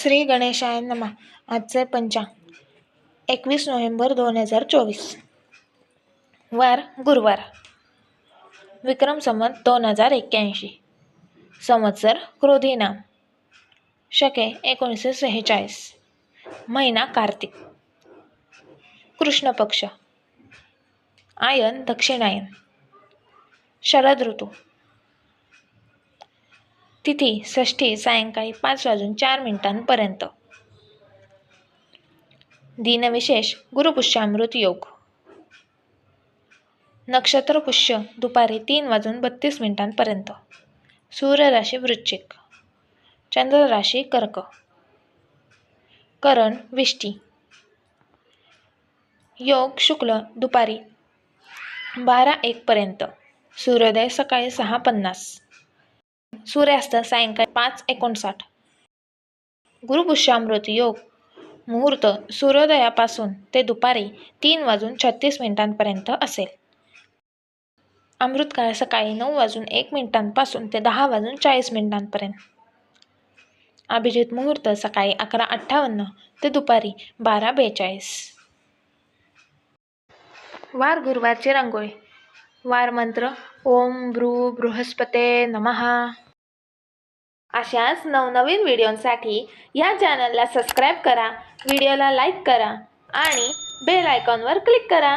श्री गणेशाय नमा. आजचे पंचांग. एकवीस नोव्हेंबर दोन हजार चोवीस. वार गुरुवार. विक्रम संमत दोन हजार एक्क्याऐंशी. संवत्सर क्रोधी नाम. शके एकोणीसशे सेहेचाळीस. महिना कार्तिक. कृष्ण पक्ष आयन दक्षिणायन. शरद ऋतू. तिथी षष्ठी सायंकाळी पाच वाजून चार मिनिटांपर्यंत. दिनविशेष गुरुपुष्यामृत योग. नक्षत्र पुष्य दुपारी तीन वाजून बत्तीस मिनिटांपर्यंत. सूर्यराशी वृश्चिक. चंद्रराशी कर्क. करण विष्टी. योग शुक्ल दुपारी बारा एकपर्यंत सूर्योदय सकाळी सहा पन्नास. सूर्यास्त सायंकाळी पाच एकोणसाठ. गुरुपुष्यामृत योग. मुहूर्त सूर्योदयापासून ते दुपारी तीन वाजून छत्तीस मिनिटांपर्यंत असेल. अमृतकाळ सकाळी नऊ वाजून एक मिनिटांपासून ते दहा वाजून चाळीस मिनिटांपर्यंत. अभिजित मुहूर्त सकाळी अकरा अठ्ठावन्न ते दुपारी बारा बेचाळीस. वार गुरुवारची रांगोळी. वार मंत्र ओम भ्रू बृहस्पते नमहा अशाच नवनवीन व्हिडिओंसाठी या चॅनलला सबस्क्राईब करा व्हिडिओला लाईक करा आणि बेल आयकॉनवर क्लिक करा.